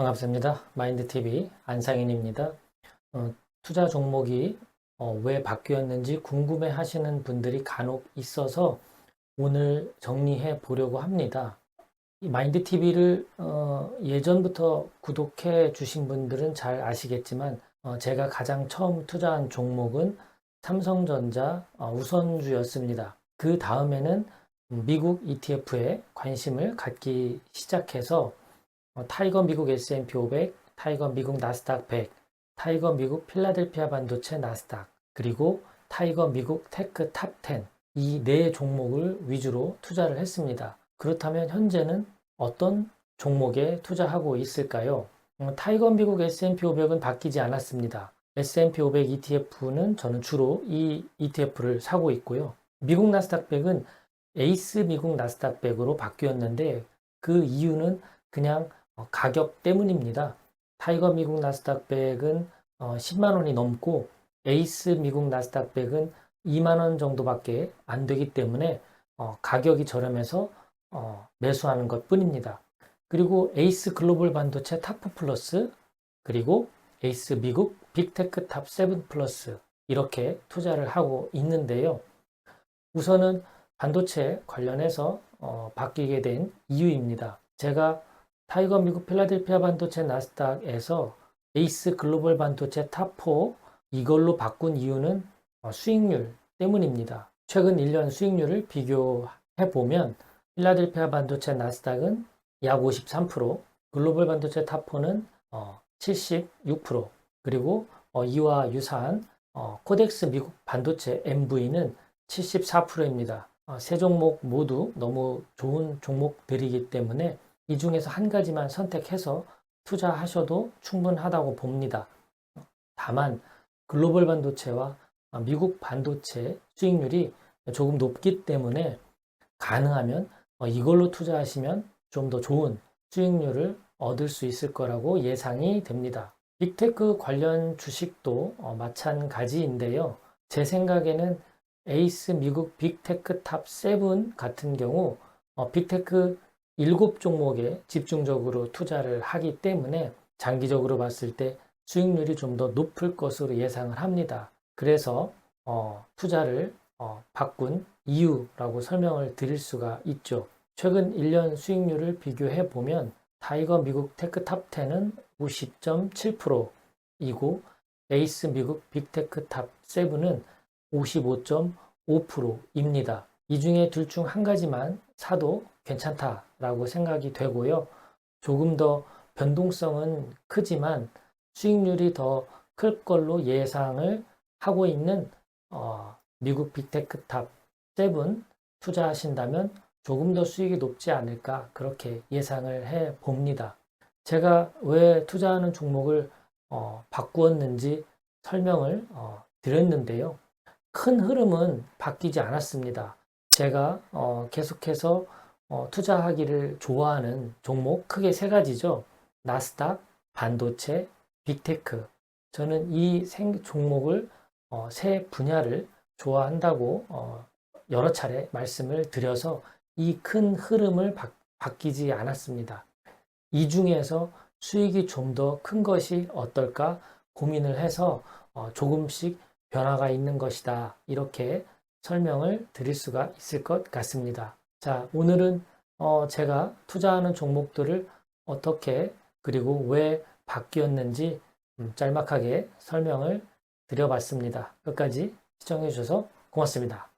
반갑습니다. 마인드TV 안상인입니다. 어, 투자 종목이 어, 왜 바뀌었는지 궁금해 하시는 분들이 간혹 있어서 오늘 정리해 보려고 합니다. 마인드TV를 어, 예전부터 구독해 주신 분들은 잘 아시겠지만 어, 제가 가장 처음 투자한 종목은 삼성전자 어, 우선주였습니다. 그 다음에는 미국 ETF에 관심을 갖기 시작해서 어, 타이거 미국 S&P 500, 타이거 미국 나스닥 100, 타이거 미국 필라델피아 반도체 나스닥, 그리고 타이거 미국 테크 탑 10. 이 네 종목을 위주로 투자를 했습니다. 그렇다면 현재는 어떤 종목에 투자하고 있을까요? 음, 타이거 미국 S&P 500은 바뀌지 않았습니다. S&P 500 ETF는 저는 주로 이 ETF를 사고 있고요. 미국 나스닥 100은 에이스 미국 나스닥 100으로 바뀌었는데 그 이유는 그냥 어, 가격 때문입니다. 타이거 미국 나스닥 100은 10만 원이 넘고 에이스 미국 나스닥 100은 2만 원 정도밖에 안 되기 때문에 어, 가격이 저렴해서 어, 매수하는 것 뿐입니다. 그리고 에이스 글로벌 반도체 탑4 플러스 그리고 에이스 미국 빅테크 탑7 플러스 이렇게 투자를 하고 있는데요. 우선은 반도체 관련해서 어, 바뀌게 된 이유입니다. 제가 타이거 미국 필라델피아 반도체 나스닥에서 에이스 글로벌 반도체 탑4 이걸로 바꾼 이유는 어, 수익률 때문입니다. 최근 1년 수익률을 비교해 보면 필라델피아 반도체 나스닥은 약 53%, 글로벌 반도체 탑4는 76%, 그리고 어, 이와 유사한 어, 코덱스 미국 반도체 MV는 74%입니다. 세 종목 모두 너무 좋은 종목들이기 때문에 이 중에서 한 가지만 선택해서 투자하셔도 충분하다고 봅니다. 다만 글로벌 반도체와 미국 반도체 수익률이 조금 높기 때문에 가능하면 이걸로 투자하시면 좀 더 좋은 수익률을 얻을 수 있을 거라고 예상이 됩니다. 빅테크 관련 주식도 마찬가지인데요. 제 생각에는 에이스 미국 빅테크 탑 7 같은 경우 빅테크 7종목에 집중적으로 투자를 하기 때문에 장기적으로 봤을 때 수익률이 좀 더 높을 것으로 예상을 합니다. 그래서 어, 투자를 어, 바꾼 이유라고 설명을 드릴 수가 있죠. 최근 1년 수익률을 비교해 보면 타이거 미국 테크 탑 10은 50.7%이고 에이스 미국 빅테크 탑 7은 55.5%입니다. 이 중에 둘 중 한 가지만 사도 괜찮다라고 생각이 되고요. 조금 더 변동성은 크지만 수익률이 더 클 걸로 예상을 하고 있는 어, 미국 빅테크 탑 7 투자하신다면 조금 더 수익이 높지 않을까 그렇게 예상을 해 봅니다. 제가 왜 투자하는 종목을 어, 바꾸었는지 설명을 어, 드렸는데요. 큰 흐름은 바뀌지 않았습니다. 제가 어, 계속해서 어, 투자하기를 좋아하는 종목 크게 세 가지죠. 나스닥, 반도체, 빅테크. 저는 이 생, 종목을 어, 세 분야를 좋아한다고 어, 여러 차례 말씀을 드려서 이 큰 흐름을 바, 바뀌지 않았습니다. 이 중에서 수익이 좀 더 큰 것이 어떨까 고민을 해서 어, 조금씩 변화가 있는 것이다. 이렇게 설명을 드릴 수가 있을 것 같습니다. 자, 오늘은 어, 제가 투자하는 종목들을 어떻게 그리고 왜 바뀌었는지 음, 짤막하게 설명을 드려봤습니다. 끝까지 시청해 주셔서 고맙습니다.